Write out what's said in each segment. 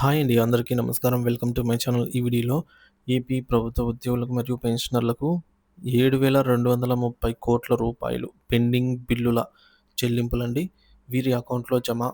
Hi అండి అందరికీ నమస్కారం. Welcome to my channel. ఈ వీడియోలో ఏపీ ప్రభుత్వ ఉద్యోగులకు మరియు పెన్షనర్లకు ఏడు వేల రెండు వందల ముప్పై కోట్ల రూపాయలు పెండింగ్ బిల్లుల చెల్లింపులండి. వీరి అకౌంట్లో జమ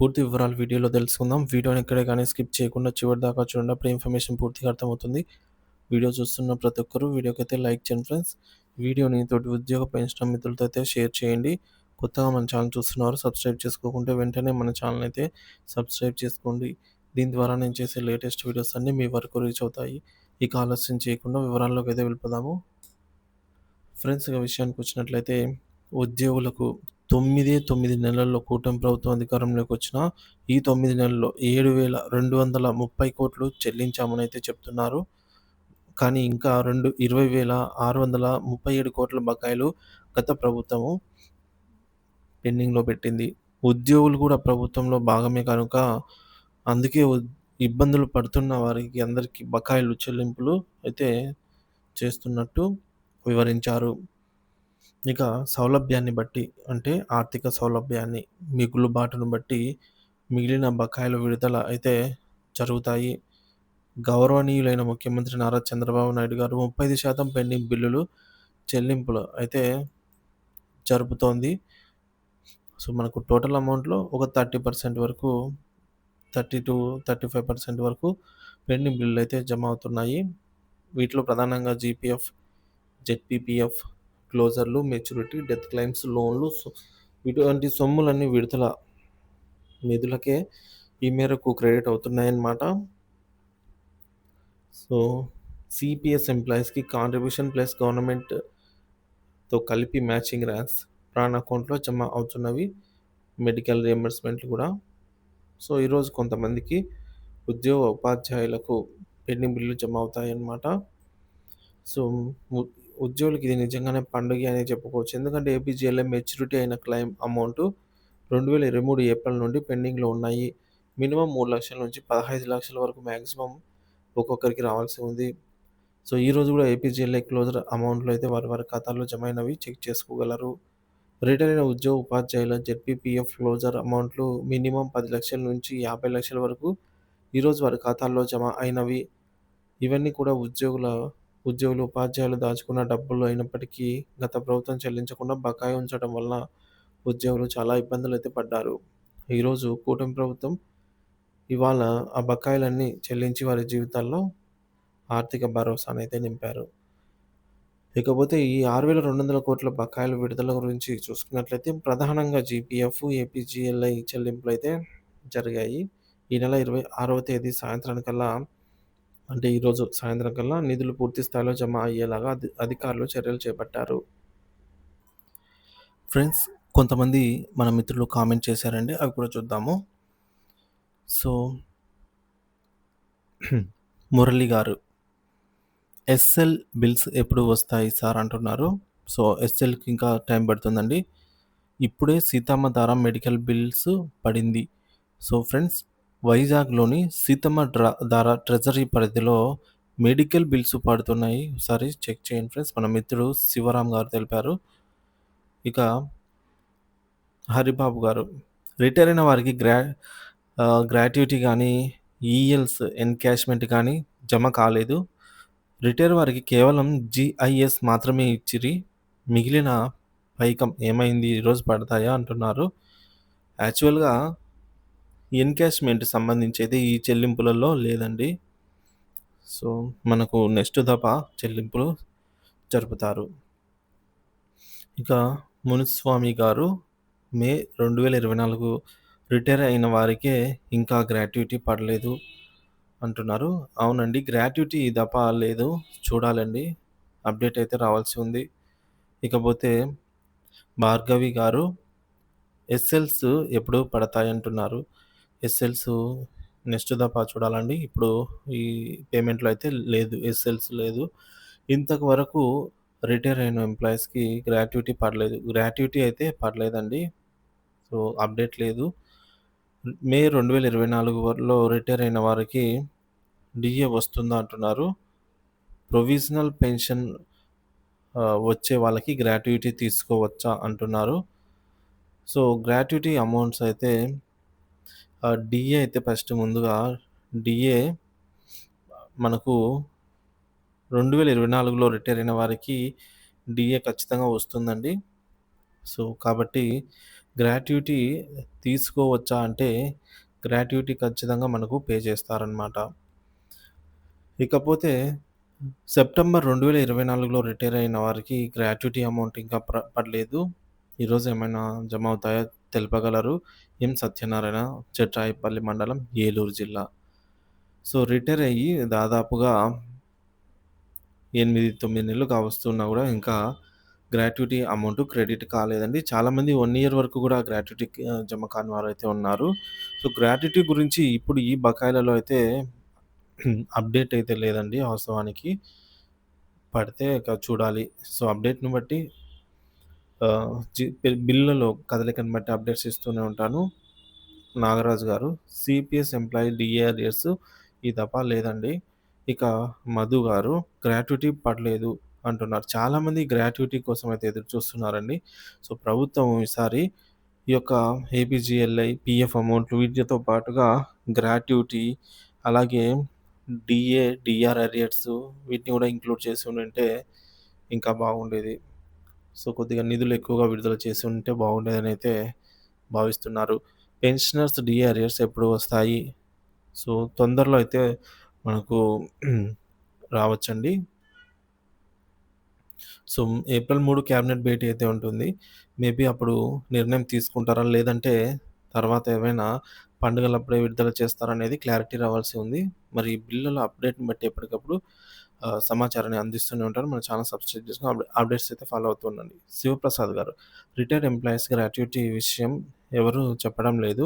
పూర్తి వివరాలు వీడియోలో తెలుసుకుందాం. వీడియోని ఎక్కడే కానీ స్కిప్ చేయకుండా చివరి దాకా చూడండి. అప్పుడు ఇన్ఫర్మేషన్ పూర్తిగా అర్థమవుతుంది. వీడియో చూస్తున్న ప్రతి ఒక్కరూ వీడియోకి అయితే లైక్ చేయండి ఫ్రెండ్స్. వీడియోని తోటి ఉద్యోగ పెన్షన్ మిత్రులతో అయితే షేర్ చేయండి. కొత్తగా మన ఛానల్ చూస్తున్నారు సబ్స్క్రైబ్ చేసుకోకుంటే వెంటనే మన ఛానల్ అయితే సబ్స్క్రైబ్ చేసుకోండి. దీని ద్వారా నేను చేసే లేటెస్ట్ వీడియోస్ అన్నీ మీ వరకు రీచ్ అవుతాయి. ఇక ఆలస్యం చేయకుండా వివరాల్లోకి అయితే వెళ్ళిపోదాము. ఫ్రెండ్స్ ఇక విషయానికి వచ్చినట్లయితే ఉద్యోగులకు తొమ్మిది తొమ్మిది నెలల్లో కూటమి ప్రభుత్వం అధికారంలోకి వచ్చిన ఈ తొమ్మిది నెలల్లో ఏడు వేల రెండు వందల ముప్పై కోట్లు చెల్లించామని అయితే చెప్తున్నారు. కానీ ఇంకా రెండు ఇరవై వేల ఆరు వందల ముప్పై ఏడు కోట్ల బకాయిలు గత ప్రభుత్వము పెండింగ్లో పెట్టింది. ఉద్యోగులు కూడా ప్రభుత్వంలో భాగమే కనుక అందుకే ఇబ్బందులు పడుతున్న వారికి అందరికీ బకాయిలు చెల్లింపులు అయితే చేస్తున్నట్టు వివరించారు. ఇక సౌలభ్యాన్ని బట్టి అంటే ఆర్థిక సౌలభ్యాన్ని మిగులుబాటును బట్టి మిగిలిన బకాయిల విడుదల అయితే జరుగుతాయి. గౌరవనీయులైన ముఖ్యమంత్రి నారా చంద్రబాబు నాయుడు గారు ముప్పై శాతం పెండింగ్ బిల్లులు చెల్లింపులు అయితే జరుపుతోంది. సో మనకు టోటల్ అమౌంట్లో ఒక థర్టీ పర్సెంట్ వరకు thirty to thirty five percent వరకు పెండింగ్ బిల్లులు అయితే జమ అవుతున్నాయి. వీటిలో ప్రధానంగా జీపీఎఫ్ జెడ్పీపీఎఫ్ క్లోజర్లు మెచ్యూరిటీ డెత్ క్లైమ్స్ లోన్లు ఇటువంటి సొమ్ములన్నీ విడుదల నిధులకే ఈ మేరకు క్రెడిట్ అవుతున్నాయన్నమాట. సో సిపిఎస్ ఎంప్లాయీస్కి కాంట్రిబ్యూషన్ ప్లస్ గవర్నమెంట్తో కలిపి మ్యాచింగ్ ర్యాన్స్ ప్రాణ అకౌంట్లో జమ అవుతున్నవి మెడికల్ రియంబర్స్మెంట్లు కూడా. సో ఈరోజు కొంతమందికి ఉద్యోగ ఉపాధ్యాయులకు పెండింగ్ బిల్లు జమ అవుతాయన్నమాట. సో ఉద్యోగులకి ఇది నిజంగానే పండుగ అని చెప్పుకోవచ్చు. ఎందుకంటే ఏపీజీఎల్ఏ మెచ్యూరిటీ అయిన క్లెయిమ్ అమౌంట్ రెండు వేల ఇరవై మూడు ఏప్రిల్ నుండి పెండింగ్లో ఉన్నాయి. మినిమం మూడు లక్షల నుంచి పదహైదు లక్షల వరకు మ్యాక్సిమం ఒక్కొక్కరికి రావాల్సి ఉంది. సో ఈరోజు కూడా ఏపీజీఎల్ఏ క్లోజర్ అమౌంట్లో అయితే వారి వారి ఖాతాల్లో జమ అయినవి చెక్ చేసుకోగలరు. రిటైర్ అయిన ఉద్యోగ ఉపాధ్యాయుల జెడ్పీపీఎఫ్ క్లోజర్ అమౌంట్లు మినిమం పది లక్షల నుంచి యాభై లక్షల వరకు ఈరోజు వారి ఖాతాల్లో జమ అయినవి. ఇవన్నీ కూడా ఉద్యోగుల ఉద్యోగులు ఉపాధ్యాయులు దాచుకున్న డబ్బులు అయినప్పటికీ గత ప్రభుత్వం చెల్లించకుండా బకాయి ఉంచడం వల్ల ఉద్యోగులు చాలా ఇబ్బందులు అయితే పడ్డారు. ఈరోజు కూటమి ప్రభుత్వం ఇవాళ ఆ బకాయిలన్నీ చెల్లించి వారి జీవితాల్లో ఆర్థిక భరోసానైతే నింపారు. ఇకపోతే ఈ ఆరు వేల రెండు వందల కోట్ల బకాయిల విడుదల గురించి చూసుకున్నట్లయితే ప్రధానంగా జీపీఎఫ్ ఏపీజీఎల్ఐ చెల్లింపులు అయితే జరిగాయి. ఈ నెల ఇరవై ఆరవ తేదీ సాయంత్రానికల్లా అంటే ఈరోజు సాయంత్రం కల్లా నిధులు పూర్తి స్థాయిలో జమ అయ్యేలాగా అధి అధికారులు చర్యలు చేపట్టారు. ఫ్రెండ్స్ కొంతమంది మన మిత్రులు కామెంట్ చేశారండి. అవి కూడా చూద్దాము. సో మురళి గారు ఎస్ఎల్ బిల్స్ ఎప్పుడు వస్తాయి సార్ అంటున్నారు? సో ఎస్ఎల్కి ఇంకా టైం పడుతుందండి. ఇప్పుడే సీతమ్మ ధార మెడికల్ బిల్స్ పడింది. సో ఫ్రెండ్స్ వైజాగ్లోని సీతమ్మ డ్రా దార ట్రెజరీ పరిధిలో మెడికల్ బిల్స్ పడుతున్నాయి. ఒకసారి చెక్ చేయండి ఫ్రెండ్స్. మన మిత్రుడు శివరాం గారు తెలిపారు. ఇక హరిబాబు గారు రిటైర్ అయిన వారికి గ్రా గ్రాట్యుటీ కానీ ఈఎల్స్ ఎన్కాష్మెంట్ కానీ జమ కాలేదు. రిటైర్ వారికి కేవలం జిఐఎస్ మాత్రమే ఇచ్చిరి మిగిలిన పైకం ఏమైంది ఈరోజు పడతాయా అంటున్నారు. యాక్చువల్గా ఎన్కాష్మెంట్ సంబంధించి అయితే ఈ చెల్లింపులలో లేదండి. సో మనకు నెక్స్ట్ దఫ చెల్లింపులు జరుపుతారు. ఇక మునుస్వామి గారు మే రెండు వేల ఇరవై నాలుగు రిటైర్ అయిన వారికే ఇంకా గ్రాట్యుటీ పడలేదు. అంటున్నారు. అవునండి. గ్రాట్యుటీ దఫ లేదు. చూడాలండి. అప్డేట్ అయితే రావాల్సి ఉంది. ఇకపోతే భార్గవి గారు ఎస్ఎల్స్ ఎప్పుడు పడతాయి అంటున్నారు ఎస్ఎల్స్ నెక్స్ట్ దఫా చూడాలండి. ఇప్పుడు ఈ పేమెంట్లో అయితే లేదు. ఎస్ఎల్స్ లేదు. ఇంతకు వరకు రిటైర్ అయిన ఎంప్లాయీస్కి గ్రాట్యుటీ పడలేదు. గ్రాట్యుటీ అయితే పడలేదండి. సో అప్డేట్ లేదు. మే రెండు వేల ఇరవై నాలుగులో రిటైర్ అయిన వారికి డిఏ వస్తుందా అంటున్నారు ప్రొవిజనల్ పెన్షన్ వచ్చే వాళ్ళకి గ్రాట్యుటీ తీసుకోవచ్చా అంటున్నారు సో గ్రాట్యుటీ అమౌంట్స్ అయితే డిఏ అయితే ఫస్ట్ ముందుగా డీఏ మనకు 2024లో రిటైర్ అయిన వారికి డిఏ ఖచ్చితంగా వస్తుందండి. సో, కాబట్టి గ్రాట్యుటీ తీసుకోవచ్చా అంటే గ్రాట్యుటీ ఖచ్చితంగా మనకు పే చేస్తారనమాట. ఇకపోతే సెప్టెంబర్ 2024లో రిటైర్ అయిన వారికి గ్రాట్యుటీ అమౌంట్ ఇంకా ప్ర పడలేదు. ఈరోజు ఏమైనా జమ అవుతాయో తెలుపగలరు. ఎం. సత్యనారాయణ చెట్రాయిపల్లి మండలం, ఏలూరు జిల్లా. సో, రిటైర్ అయ్యి దాదాపుగా 8, 9 నెలలు కావస్తున్నా గూడా ఇంకా గ్రాట్యుటీ అమౌంట్ క్రెడిట్ కాలేదండి. చాలామంది వన్ ఇయర్ వరకు కూడా గ్రాట్యుటీ జమ కాని వారైతే ఉన్నారు. సో, గ్రాట్యుటీ గురించి ఇప్పుడు ఈ బకాయిలలో అయితే అప్డేట్ అయితే లేదండి వాస్తవానికి. పడితే ఇక చూడాలి. సో, అప్డేట్‌ని బట్టి బిల్లులో కదలికను బట్టి అప్డేట్స్ ఇస్తూనే ఉంటాను. నాగరాజు గారు సీపీఎస్ ఎంప్లాయీ డీఏ ఈ తప్ప లేదండి. ఇక మధు గారు గ్రాట్యుటీ పడలేదు అంటున్నారు. చాలామంది గ్రాట్యుటీ కోసం అయితే ఎదురు చూస్తున్నారండి. సో, ప్రభుత్వం ఈసారి ఈ యొక్క ఏపీజీఎల్ఐ, పిఎఫ్ అమౌంట్లు వీటితో పాటుగా గ్రాట్యుటీ అలాగే డిఏ డిఆర్ అరియర్స్ వీటిని కూడా ఇంక్లూడ్ చేసి ఉంటే ఇంకా బాగుండేది. సో, కొద్దిగా నిధులు ఎక్కువగా విడుదల చేసి ఉంటే బాగుండేదని అయితే భావిస్తున్నారు. పెన్షనర్స్ డిఏ అరియర్స్ ఎప్పుడు వస్తాయి? సో, తొందరలో అయితే మనకు రావచ్చండి. సో, ఏప్రిల్ 3 క్యాబినెట్ భేటీ అయితే ఉంటుంది. మేబీ అప్పుడు నిర్ణయం తీసుకుంటారా? లేదంటే తర్వాత ఏమైనా పండుగలప్పుడే విడుదల చేస్తారా? అనేది క్లారిటీ రావాల్సి ఉంది. మరి ఈ బిల్లుల అప్డేట్‌ని బట్టి ఎప్పటికప్పుడు ఆహ్, సమాచారాన్ని అందిస్తూనే ఉంటారు మన చాలా సబ్స్క్రైబ్ చేసుకొని అప్ అప్డేట్స్ అయితే ఫాలో అవుతూ ఉండండి. శివప్రసాద్ గారు రిటైర్డ్ ఎంప్లాయీస్ గ్రాట్యుటీ విషయం ఎవరు చెప్పడం లేదు.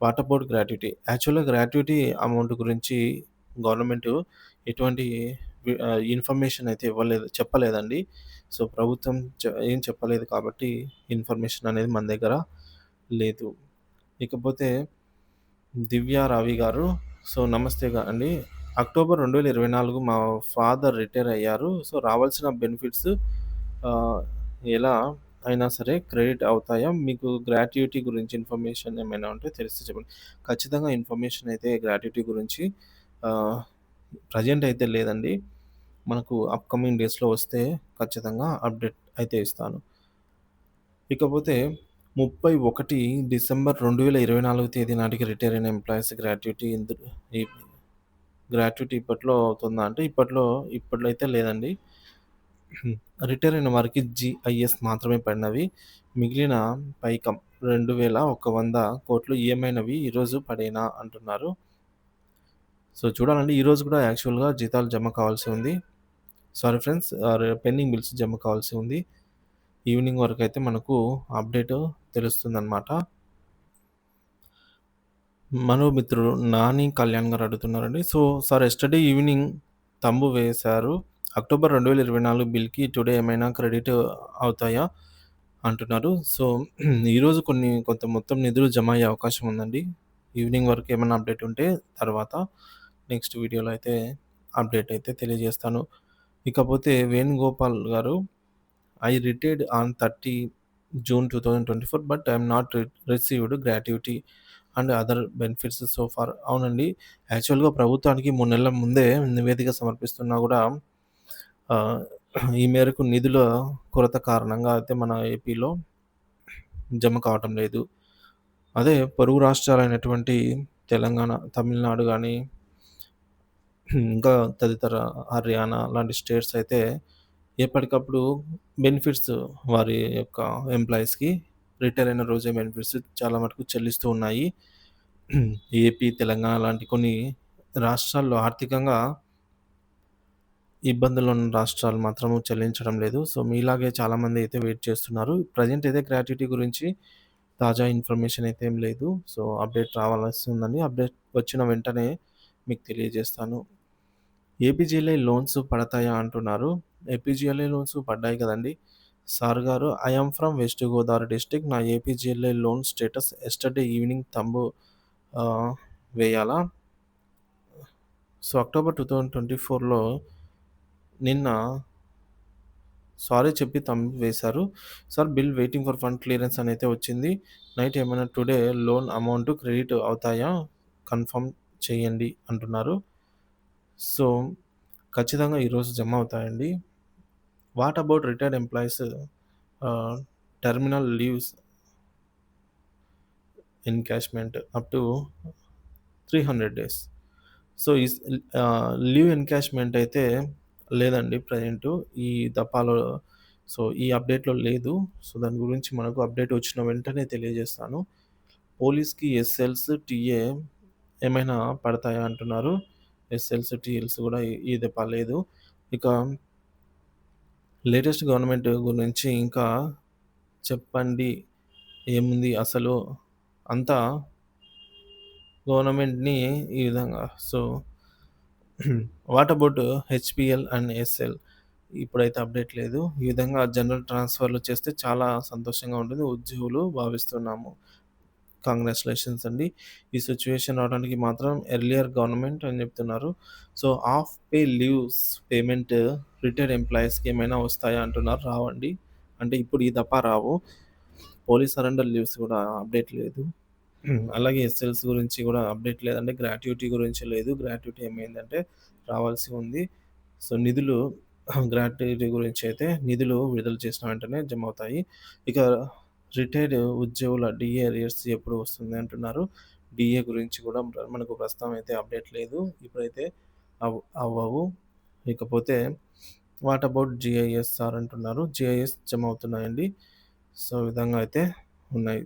వాటర్ బోర్డ్ గ్రాట్యుటీ యాక్చువల్‌గా గ్రాట్యుటీ అమౌంట్ గురించి గవర్నమెంట్ ఎటువంటి ఇన్ఫర్మేషన్ అయితే ఇవ్వలేదు చెప్పలేదండి. సో, ప్రభుత్వం ఏం చెప్పలేదు కాబట్టి ఇన్ఫర్మేషన్ అనేది మన దగ్గర లేదు. ఇకపోతే దివ్య రావి గారు సో, నమస్తే అండి. అక్టోబర్ 2024 మా ఫాదర్ రిటైర్ అయ్యారు. సో, రావాల్సిన బెనిఫిట్స్ ఎలా అయినా సరే క్రెడిట్ అవుతాయా? మీకు గ్రాట్యుటీ గురించి ఇన్ఫర్మేషన్ ఏమైనా ఉంటే తెలిస్తే చెప్పండి. ఖచ్చితంగా ఇన్ఫర్మేషన్ అయితే గ్రాట్యుటీ గురించి ప్రజెంట్ ప్రెజెంట్ అయితే లేదండి. మనకు అప్‌కమింగ్ డేస్‌లో వస్తే ఖచ్చితంగా అప్డేట్ అయితే ఇస్తాను. ఇకపోతే 31 డిసెంబర్ 2024 తేదీ నాటికి రిటైర్ అయిన ఎంప్లాయీస్ గ్రాట్యుటీ ఇందు ఈ గ్రాట్యుటీ ఇప్పట్లో అవుతుందా అంటే ఇప్పట్లో ఇప్పట్లో అయితే లేదండి. రిటైర్ అయిన వారికి జీఐఎస్ మాత్రమే పడినవి. మిగిలిన పైకం 2100 ఏమైనవి ఈరోజు పడేనా అంటున్నారు. సో, చూడాలండి ఈరోజు కూడా యాక్చువల్‌గా జీతాలు జమ కావాల్సి ఉంది. Sorry friends or pending bills జమ కావాల్సి ఉంది. ఈవినింగ్ వరకు అయితే మనకు అప్డేట్ తెలుస్తుందన్నమాట మనో మిత్రుడు నాని కళ్యాణ్ గారు అడుగుతున్నారండి. So, sir yesterday evening thumb వేశారు. అక్టోబర్ 2024 బిల్‌కి టుడే ఏమైనా క్రెడిట్ అవుతాయా? అంటున్నారు. సో, ఈరోజు కొన్ని కొంత మొత్తం నిధులు జమ అయ్యే అవకాశం ఉందండి. ఈవినింగ్ వరకు ఏమైనా అప్డేట్ ఉంటే తర్వాత నెక్స్ట్ వీడియోలో అయితే అప్డేట్ అయితే తెలియజేస్తాను. ఇకపోతే వేణుగోపాల్ గారు I retired on 30 June 2024 but I'm not received gratuity and other benefits so far అవునండి. యాక్చువల్‌గా ప్రభుత్వానికి మూడు నెలల ముందే నివేదిక సమర్పిస్తున్నా కూడా ఈ మేరకు నిధుల కొరత కారణంగా అయితే మన ఏపీలో జమ కావటం లేదు. అదే పొరుగు రాష్ట్రాలైనటువంటి తెలంగాణ, తమిళనాడు కానీ ఇంకా తదితర హర్యానా లాంటి స్టేట్స్ అయితే ఎప్పటికప్పుడు బెనిఫిట్స్ వారి యొక్క ఎంప్లాయీస్‌కి రిటైర్ అయిన రోజే బెనిఫిట్స్ చాలా మటుకు చెల్లిస్తూ ఉన్నాయి. ఏపీ, తెలంగాణ లాంటి కొన్ని రాష్ట్రాల్లో ఆర్థికంగా ఇబ్బందులు ఉన్న రాష్ట్రాలు మాత్రము చెల్లించడం లేదు. సో, మీలాగే చాలామంది అయితే వెయిట్ చేస్తున్నారు. ప్రెజెంట్ అయితే గ్రాట్యుటీ గురించి తాజా ఇన్ఫర్మేషన్ అయితే ఏం లేదు. సో, అప్డేట్ రావాల్సి ఉందని అప్డేట్ వచ్చిన వెంటనే మీకు తెలియజేస్తాను. ఏపీజీఎల్ఐ లోన్స్ పడతాయా అంటున్నారు. ఏపీజీఎల్ఐ లోన్స్ పడ్డాయి కదండీ! సార్ గారు I am from west Godavari district. నా APGLI loan status yesterday evening thumb వేయాలా? సో, అక్టోబర్ 2024లో నిన్న సారీ చెప్పి తమ్ వేశారు. Sir bill waiting for fund clearance అనైతే వచ్చింది. నైట్ ఏమైనా టుడే లోన్ అమౌంట్ క్రెడిట్ అవుతాయా? కన్ఫర్మ్ చేయండి అంటున్నారు. సో, ఖచ్చితంగా ఈరోజు జమ అవుతాయండి. What about retired employees terminal leaves encashment up to 300 days. So, ఈ లీవ్ ఎన్‌కాష్‌మెంట్ అయితే లేదండి ప్రజెంట్ ఈ దఫాలో సో, ఈ అప్డేట్‌లో లేదు. సో, దాని గురించి మనకు అప్డేట్ వచ్చిన వెంటనే తెలియజేస్తాను. పోలీస్‌కి ఎస్ఎల్స్, టీఏ ఏమైనా పడతాయా అంటున్నారు. ఎస్ఎల్స్, టీఎల్స్ కూడా ఇది పర్లేదు ఇక లేటెస్ట్ గవర్నమెంట్ గురించి ఇంకా చెప్పండి. ఏముంది అసలు అంతా గవర్నమెంట్‌ని ఈ విధంగా so, what about HPL and SL ఇప్పుడైతే అప్డేట్ లేదు. ఈ విధంగా జనరల్ ట్రాన్స్‌ఫర్‌లు చేస్తే చాలా సంతోషంగా ఉంటుంది. ఉద్యోగులు భావిస్తున్నాము. కంగ్రాచులేషన్స్ అండి. ఈ సిచ్యువేషన్ రావడానికి మాత్రం ఎర్లియర్ గవర్నమెంట్ అని చెప్తున్నారు. So, half pay leaves payment retired ఎంప్లాయీస్‌కి ఏమైనా వస్తాయా అంటున్నారు. రావండి. అంటే ఇప్పుడు ఈ తప్ప రావు. పోలీస్ సరెండర్ లీవ్స్ కూడా అప్డేట్ లేదు. అలాగే ఎస్ఎల్స్ గురించి కూడా అప్డేట్ లేదంటే గ్రాట్యుటీ గురించి లేదు. గ్రాట్యుటీ ఏమైందంటే రావాల్సి ఉంది. సో, నిధులు గ్రాట్యుటీ గురించి అయితే నిధులు విడుదల చేసిన వెంటనే జమ అవుతాయి. ఇక రిటైర్డ్ ఉద్యోగుల డిఏ రియర్స్ ఎప్పుడు వస్తుంది అంటున్నారు. డిఏ గురించి కూడా మనకు ప్రస్తుతం అయితే అప్డేట్ లేదు. ఇప్పుడైతే అవ్ అవ్వవు. ఇకపోతే వాట్ అబౌట్ జీఐఎస్ఆర్ అంటున్నారు. జిఐఎస్ జమ అవుతున్నాయండి. సో, విధంగా అయితే ఉన్నాయి.